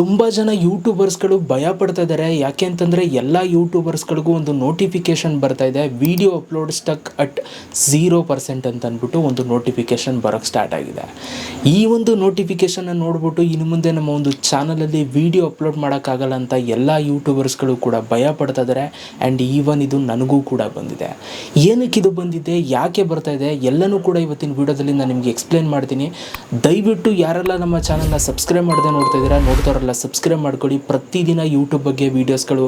ತುಂಬ ಜನ ಯೂಟ್ಯೂಬರ್ಸ್ಗಳು ಭಯ ಪಡ್ತಾ ಇದ್ದಾರೆ ಯಾಕೆ ಅಂತಂದರೆ ಎಲ್ಲ ಯೂಟ್ಯೂಬರ್ಸ್ಗಳಿಗೂ ಒಂದು ನೋಟಿಫಿಕೇಷನ್ ಬರ್ತಾ ಇದೆ. Video upload stuck at zero percent ಅಂತ ಅಂದ್ಬಿಟ್ಟು ಒಂದು ನೋಟಿಫಿಕೇಷನ್ ಬರೋಕ್ಕೆ ಸ್ಟಾರ್ಟ್ ಆಗಿದೆ. ಈ ಒಂದು ನೋಟಿಫಿಕೇಷನ್ನ ನೋಡ್ಬಿಟ್ಟು ಇನ್ನು ಮುಂದೆ ನಮ್ಮ ಒಂದು ಚಾನಲಲ್ಲಿ ವಿಡಿಯೋ ಅಪ್ಲೋಡ್ ಮಾಡೋಕ್ಕಾಗಲ್ಲ ಅಂತ ಎಲ್ಲ ಯೂಟ್ಯೂಬರ್ಸ್ಗಳು ಕೂಡ ಭಯ ಪಡ್ತಾ ಇದ್ದಾರೆ ಆ್ಯಂಡ್ ಈವನ್ ಇದು ನನಗೂ ಕೂಡ ಬಂದಿದೆ. ಏನಕ್ಕೆ ಇದು ಬಂದಿದೆ? ಯಾಕೆ ಬರ್ತಾ ಇದೆ? ಎಲ್ಲನೂ ಕೂಡ ಇವತ್ತಿನ ವಿಡಿಯೋದಲ್ಲಿ ನಾನು ನಿಮಗೆ ಎಕ್ಸ್ಪ್ಲೇನ್ ಮಾಡ್ತೀನಿ. ದಯವಿಟ್ಟು ಯಾರೆಲ್ಲ ನಮ್ಮ ಚಾನಲ್ನ ಸಬ್ಸ್ಕ್ರೈಬ್ ಮಾಡದೆ ನೋಡ್ತಾ ಇದ್ದೀರಾ ನೋಡ್ತಾರಲ್ಲ ಸಬ್ಸ್ಕ್ರೈಬ್ ಮಾಡ್ಕೊಳ್ಳಿ. ಪ್ರತಿದಿನ ಯೂಟ್ಯೂಬ್ ಬಗ್ಗೆ ವೀಡಿಯೋಸ್ಗಳು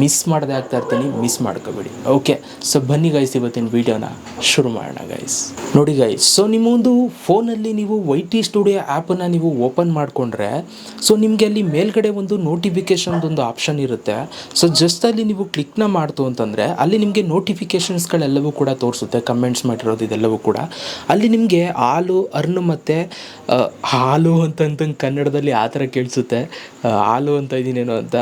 ಮಿಸ್ ಮಾಡದೆ ಆಗ್ತಾ ಇರ್ತೀನಿ. ಮಿಸ್ ಮಾಡ್ಕೋಬೇಡಿ. ಓಕೆ ಸೊ ಬನ್ನಿ ಗೈಸ್ ಇವತ್ತಿನ ವೀಡಿಯೋನ ಶುರು ಮಾಡೋಣ ಗೈಸ್ ನೋಡಿ ಗೈಸ್ ಸೊ ನಿಮ್ಮ ಒಂದು ಫೋನಲ್ಲಿ ನೀವು ವೈ ಟಿ ಸ್ಟುಡಿಯೋ ಆ್ಯಪನ್ನು ನೀವು ಓಪನ್ ಮಾಡಿಕೊಂಡ್ರೆ ಸೊ ನಿಮಗೆ ಅಲ್ಲಿ ಮೇಲ್ಗಡೆ ಒಂದು ನೋಟಿಫಿಕೇಷನ್ದೊಂದು ಆಪ್ಷನ್ ಇರುತ್ತೆ. ಸೊ ಜಸ್ಟ್ ಅಲ್ಲಿ ನೀವು ಕ್ಲಿಕ್ನ ಮಾಡ್ತು ಅಂತಂದರೆ, ಅಲ್ಲಿ ನಿಮಗೆ ನೋಟಿಫಿಕೇಷನ್ಸ್ಗಳೆಲ್ಲವೂ ಕೂಡ ತೋರಿಸುತ್ತೆ. ಕಮೆಂಟ್ಸ್ ಮಾಡಿರೋದು ಇದೆಲ್ಲವೂ ಕೂಡ. ಅಲ್ಲಿ ನಿಮಗೆ ಹಾಲು ಅರ್ನು ಮತ್ತು ಹಾಲು ಅಂತಂದಂಗೆ ಕನ್ನಡದಲ್ಲಿ ಆ ಥರ ಕೇಳಿಸುತ್ತೆ. ಹಾಲು ಅಂತ ಇದ್ದೀನೇನೋ ಅಂತ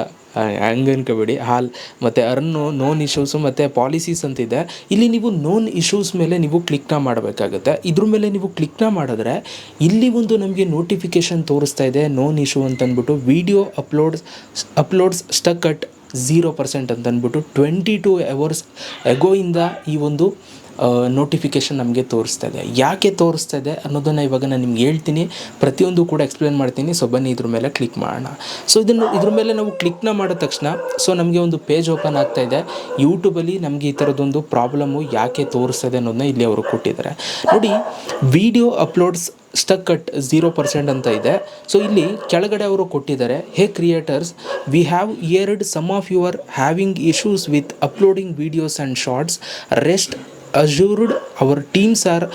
ಹಂಗೆ ಅನ್ಕೋಬೇಡಿ. ಹಾಲ್ ಮತ್ತು ಅರ್ನು ನೋನ್ ಇಶ್ಯೂಸು ಮತ್ತು ಪಾಲಿಸೀಸ್ ಅಂತಿದೆ ಇಲ್ಲಿ ನೀವು ನೋನ್ ಇಶ್ಯೂಸ್ ಮೇಲೆ ನೀವು ಕ್ಲಿಕ್ನ ಮಾಡಬೇಕಾಗುತ್ತೆ. ಇದ್ರ ಮೇಲೆ ನೀವು ಕ್ಲಿಕ್ನ ಮಾಡಿದ್ರೆ ಇಲ್ಲಿ ಒಂದು ನಮಗೆ ನೋಟಿಫಿಕೇಷನ್ ತೋರಿಸ್ತಾ ಇದೆ ನೋನ್ ಇಶ್ಯೂ ಅಂತಂದ್ಬಿಟ್ಟು video uploads uploads stuck at zero percent ಅಂತ ಅಂದ್ಬಿಟ್ಟು. ಟ್ವೆಂಟಿ ಟು ಅವರ್ಸ್ ಎಗೋಯಿಂದ ಈ ಒಂದು ನೋಟಿಫಿಕೇಷನ್ ನಮಗೆ ತೋರಿಸ್ತಾ ಇದೆ. ಯಾಕೆ ತೋರಿಸ್ತಾ ಇದೆ ಅನ್ನೋದನ್ನು ಇವಾಗ ನಾನು ನಿಮ್ಗೆ ಹೇಳ್ತೀನಿ. ಪ್ರತಿಯೊಂದು ಕೂಡ ಎಕ್ಸ್ಪ್ಲೇನ್ ಮಾಡ್ತೀನಿ. ಸೊ ಬನ್ನಿ ಇದ್ರ ಮೇಲೆ ಕ್ಲಿಕ್ ಮಾಡೋಣ. ಸೊ ಇದನ್ನು, ಇದ್ರ ಮೇಲೆ ನಾವು ಕ್ಲಿಕ್ನ ಮಾಡಿದ ತಕ್ಷಣ ಸೊ ನಮಗೆ ಒಂದು ಪೇಜ್ ಓಪನ್ ಆಗ್ತಾ ಇದೆ. ಯೂಟ್ಯೂಬಲ್ಲಿ ನಮಗೆ ಈ ಥರದೊಂದು ಪ್ರಾಬ್ಲಮ್ಮು ಯಾಕೆ ತೋರಿಸ್ತದೆ ಅನ್ನೋದನ್ನ ಇಲ್ಲಿ ಅವರು ಕೊಟ್ಟಿದ್ದಾರೆ. ನೋಡಿ video uploads stuck at zero percent ಅಂತ ಇದೆ. ಸೊ ಇಲ್ಲಿ ಕೆಳಗಡೆ ಅವರು ಕೊಟ್ಟಿದ್ದಾರೆ hey creators we have heard some of your having issues with uploading videos and shorts rest assured our teams are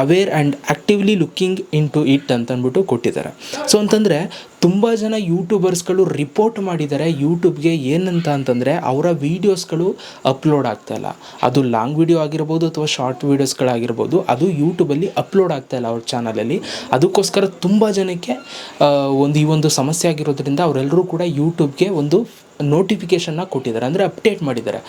aware and actively looking into it ಅಂತ ಅಂದ್ಬಿಟ್ಟು ಕೊಟ್ಟಿದ್ದಾರೆ. So ಅಂತಂದರೆ ತುಂಬ ಜನ ಯೂಟ್ಯೂಬರ್ಸ್ಗಳು ರಿಪೋರ್ಟ್ ಮಾಡಿದ್ದಾರೆ ಯೂಟ್ಯೂಬ್ಗೆ ಏನಂತ ಅಂತಂದರೆ ಅವರ ವೀಡಿಯೋಸ್ಗಳು ಅಪ್ಲೋಡ್ ಆಗ್ತಾಯಿಲ್ಲ ಅದು ಲಾಂಗ್ ವೀಡಿಯೋ ಆಗಿರ್ಬೋದು ಅಥವಾ ಶಾರ್ಟ್ ವೀಡಿಯೋಸ್ಗಳಾಗಿರ್ಬೋದು ಅದು ಯೂಟ್ಯೂಬಲ್ಲಿ ಅಪ್ಲೋಡ್ ಆಗ್ತಾಯಿಲ್ಲ ಅವ್ರ ಚಾನಲಲ್ಲಿ ಅದಕ್ಕೋಸ್ಕರ ತುಂಬ ಜನಕ್ಕೆ ಒಂದು ಈ ಒಂದು ಸಮಸ್ಯೆ ಆಗಿರೋದ್ರಿಂದ ಅವರೆಲ್ಲರೂ ಕೂಡ ಯೂಟ್ಯೂಬ್ಗೆ ಒಂದು ನೋಟಿಫಿಕೇಷನ್ನ ಕೊಟ್ಟಿದ್ದಾರೆ, ಅಂದರೆ ಅಪ್ಡೇಟ್ ಮಾಡಿದ್ದಾರೆ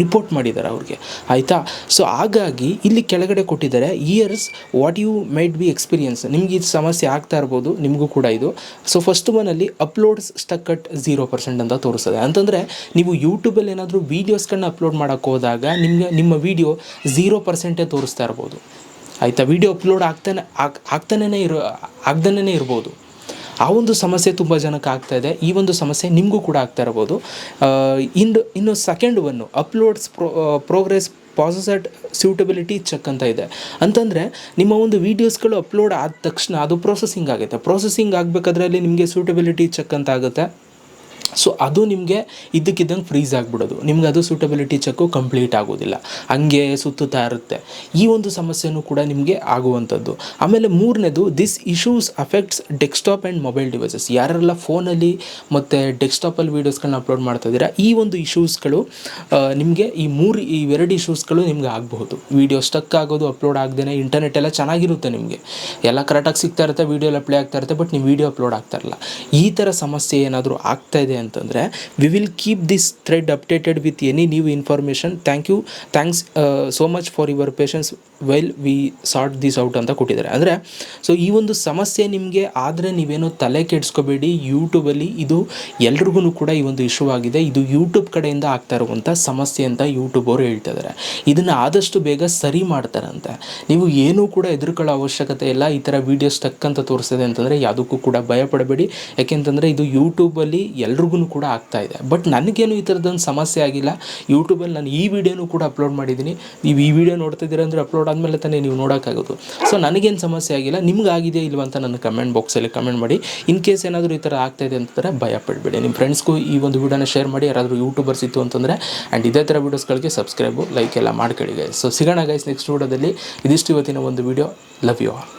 ರಿಪೋರ್ಟ್ ಮಾಡಿದ್ದಾರೆ ಅವ್ರಿಗೆ, ಆಯಿತಾ? ಸೊ ಹಾಗಾಗಿ ಇಲ್ಲಿ ಕೆಳಗಡೆ ಕೊಟ್ಟಿದ್ದಾರೆ here's what you might be experiencing ನಿಮ್ಗೆ ಇದು ಸಮಸ್ಯೆ ಆಗ್ತಾ ಇರ್ಬೋದು, ನಿಮಗೂ ಕೂಡ ಇದು. So first ಒನಲ್ಲಿ uploads stuck at zero percent ಅಂತ ತೋರಿಸ್ತದೆ. ಅಂತಂದರೆ, ನೀವು ಯೂಟ್ಯೂಬಲ್ಲಿ ಏನಾದರೂ ವೀಡಿಯೋಸ್ಗಳನ್ನ ಅಪ್ಲೋಡ್ ಮಾಡೋಕ್ಕೆ ಹೋದಾಗ ನಿಮಗೆ, ನಿಮ್ಮ ವೀಡಿಯೋ ಝೀರೋ ಪರ್ಸೆಂಟೇ ತೋರಿಸ್ತಾ ಇರ್ಬೋದು. ಆಯಿತಾ? ವೀಡಿಯೋ ಅಪ್ಲೋಡ್ ಆಗ್ತಾನೆ, ಆಗ್ ಆಗ್ತಾನೇ ಇರೋ ಆಗ್ದೇ ಇರ್ಬೋದು. ಆ ಒಂದು ಸಮಸ್ಯೆ ತುಂಬ ಜನಕ್ಕೆ ಆಗ್ತಾ ಇದೆ. ಈ ಒಂದು ಸಮಸ್ಯೆ ನಿಮಗೂ ಕೂಡ ಆಗ್ತಾ ಇರ್ಬೋದು ಇನ್ನು ಇನ್ನು second one uploads pro progress pauses at suitability check ಅಂತ ಇದೆ. ಅಂತಂದರೆ ನಿಮ್ಮ ಒಂದು ವೀಡಿಯೋಸ್ಗಳು ಅಪ್ಲೋಡ್ ಆದ ತಕ್ಷಣ ಅದು ಪ್ರೊಸೆಸಿಂಗ್ ಆಗುತ್ತೆ. ಪ್ರೊಸೆಸಿಂಗ್ ಆಗಬೇಕಾದ್ರೆ ಅಲ್ಲಿ ನಿಮಗೆ ಸ್ಯೂಟಬಿಲಿಟಿ ಚೆಕ್ ಅಂತ ಆಗುತ್ತೆ. ಸೊ ಅದು ನಿಮಗೆ ಇದ್ದಕ್ಕಿದ್ದಂಗೆ ಫ್ರೀಸ್ ಆಗಿಬಿಡೋದು. ನಿಮ್ಗೆ ಅದು ಸೂಟಬಿಲಿಟಿ ಚೆಕ್ಕು ಕಂಪ್ಲೀಟ್ ಆಗೋದಿಲ್ಲ. ಹಂಗೆ ಸುತ್ತುತ್ತಾ ಇರುತ್ತೆ. ಈ ಒಂದು ಸಮಸ್ಯೆನೂ ಕೂಡ ನಿಮಗೆ ಆಗುವಂಥದ್ದು. ಆಮೇಲೆ ಮೂರನೇದು this issues affects desktop and mobile devices ಯಾರೆಲ್ಲ ಫೋನಲ್ಲಿ ಮತ್ತು ಡೆಸ್ಕ್ಟಾಪಲ್ಲಿ ವೀಡಿಯೋಸ್ಗಳನ್ನ ಅಪ್ಲೋಡ್ ಮಾಡ್ತಾ ಇದ್ದೀರಾ, ಈ ಒಂದು ಇಶ್ಯೂಸ್ಗಳು ನಿಮಗೆ ಈ ಮೂರು, ಈ ಎರಡು ಇಶ್ಯೂಸ್ಗಳು ನಿಮ್ಗೆ ಆಗಬಹುದು. ವೀಡಿಯೋ ಸ್ಟಕ್ ಆಗೋದು ಅಪ್ಲೋಡ್ ಆಗದೇ ಇಂಟರ್ನೆಟ್ ಎಲ್ಲ ಚೆನ್ನಾಗಿರುತ್ತೆ ನಿಮಗೆ. ಎಲ್ಲ ಕರೆಕ್ಟಾಗಿ ಸಿಗ್ತಾ ಇರುತ್ತೆ ವೀಡಿಯೋ ಎಲ್ಲ ಪ್ಲೇ ಆಗ್ತಾ ಇರುತ್ತೆ ಬಟ್ ನೀವು ವೀಡಿಯೋ ಅಪ್ಲೋಡ್ ಆಗ್ತಾ ಇರಲ್ಲ. ಈ ಥರ ಸಮಸ್ಯೆ ಏನಾದರೂ ಆಗ್ತಾ ಇದೆ ಅಂತಂದರೆ we will keep this thread updated with any new information thank you thanks so much for your patience well we sort this out ಅಂತ ಕೊಟ್ಟಿದ್ದಾರೆ. ಅಂದರೆ ಸೊ ಈ ಒಂದು ಸಮಸ್ಯೆ ನಿಮಗೆ ಆದರೆ ನೀವೇನೋ ತಲೆ ಕೆಡಿಸ್ಕೋಬೇಡಿ. ಯೂಟ್ಯೂಬಲ್ಲಿ ಇದು ಎಲ್ರಿಗೂ ಕೂಡ ಈ ಒಂದು ಇಶ್ಯೂ ಆಗಿದೆ. ಇದು ಯೂಟ್ಯೂಬ್ ಕಡೆಯಿಂದ ಆಗ್ತಾ ಇರುವಂಥ ಸಮಸ್ಯೆ ಅಂತ ಯೂಟ್ಯೂಬ್ ಅವರು ಹೇಳ್ತಾ ಇದ್ದಾರೆ. ಇದನ್ನು ಆದಷ್ಟು ಬೇಗ ಸರಿ ಮಾಡ್ತಾರಂತೆ. ನೀವು ಏನೂ ಕೂಡ ಎದುರುಕೊಳ್ಳೋ ಅವಶ್ಯಕತೆ ಇಲ್ಲ. ಈ ಥರ ವೀಡಿಯೋಸ್ ತಕ್ಕಂತ ಅಂತ ತೋರಿಸ್ತದೆ ಅಂತಂದರೆ ಯಾವುದಕ್ಕೂ ಕೂಡ ಭಯಪಡಬೇಡಿ. ಯಾಕೆಂತಂದರೆ ಇದು ಯೂಟ್ಯೂಬಲ್ಲಿ ಎಲ್ರಿಗೂ ಕೂಡ ಆಗ್ತಾ ಇದೆ. ಬಟ್ ನನಗೇನು ಈ ಥರದ್ದೊಂದು ಸಮಸ್ಯೆ ಆಗಿಲ್ಲ. ಯೂಟ್ಯೂಬಲ್ಲಿ ನಾನು ಈ ವಿಡಿಯೋನೂ ಕೂಡ ಅಪ್ಲೋಡ್ ಮಾಡಿದ್ದೀನಿ. ನೀವು ಈ ವಿಡಿಯೋ ನೋಡ್ತಿದ್ದೀರಂದ್ರೆ ಅಪ್ಲೋಡ್ ಆದಮೇಲೆ ತಾನೇ ನೀವು ನೋಡೋಕ್ಕಾಗೋದು. ಸೊ ನನಗೇನು ಸಮಸ್ಯೆ ಆಗಿಲ್ಲ. ನಿಮ್ಗೆ ಇಲ್ವಾ ಅಂತ ನನ್ನ ಕಮೆಂಟ್ ಬಾಕ್ಸಲ್ಲಿ ಕಮೆಂಟ್ ಮಾಡಿ. ಇನ್ ಕೇಸ್ ಏನಾದರೂ ಈ ಥರ ಆಗ್ತಾ ಇದೆ ಅಂತಂದರೆ ಭಯ ಪಡಬೇಡಿ. ನಿಮ್ಮ ಫ್ರೆಂಡ್ಸ್ಗೂ ಈ ಒಂದು ವಿಡಿಯೋನ ಶೇರ್ ಮಾಡಿ. ಯಾರಾದರೂ ಯೂಟ್ಯೂಬರ್ಸ್ ಇತ್ತು ಅಂತಂದರೆ ಆ್ಯಂಡ್ ಇದೇ ಥರ ವೀಡಿಯೋಸ್ಗಳಿಗೆ ಸಬ್ಸ್ಕ್ರೈಬು ಲೈಕ್ ಎಲ್ಲ ಮಾಡ್ಕೊಳ್ಳಿ ಗೈಸ್ ಸೊ ಸಿಗೋಣ ಗೈಸ್ ನೆಕ್ಸ್ಟ್ ವಿಡಿಯೋದಲ್ಲಿ. ಇದಿಷ್ಟು ಇವತ್ತಿನ ಒಂದು ವಿಡಿಯೋ. Love you all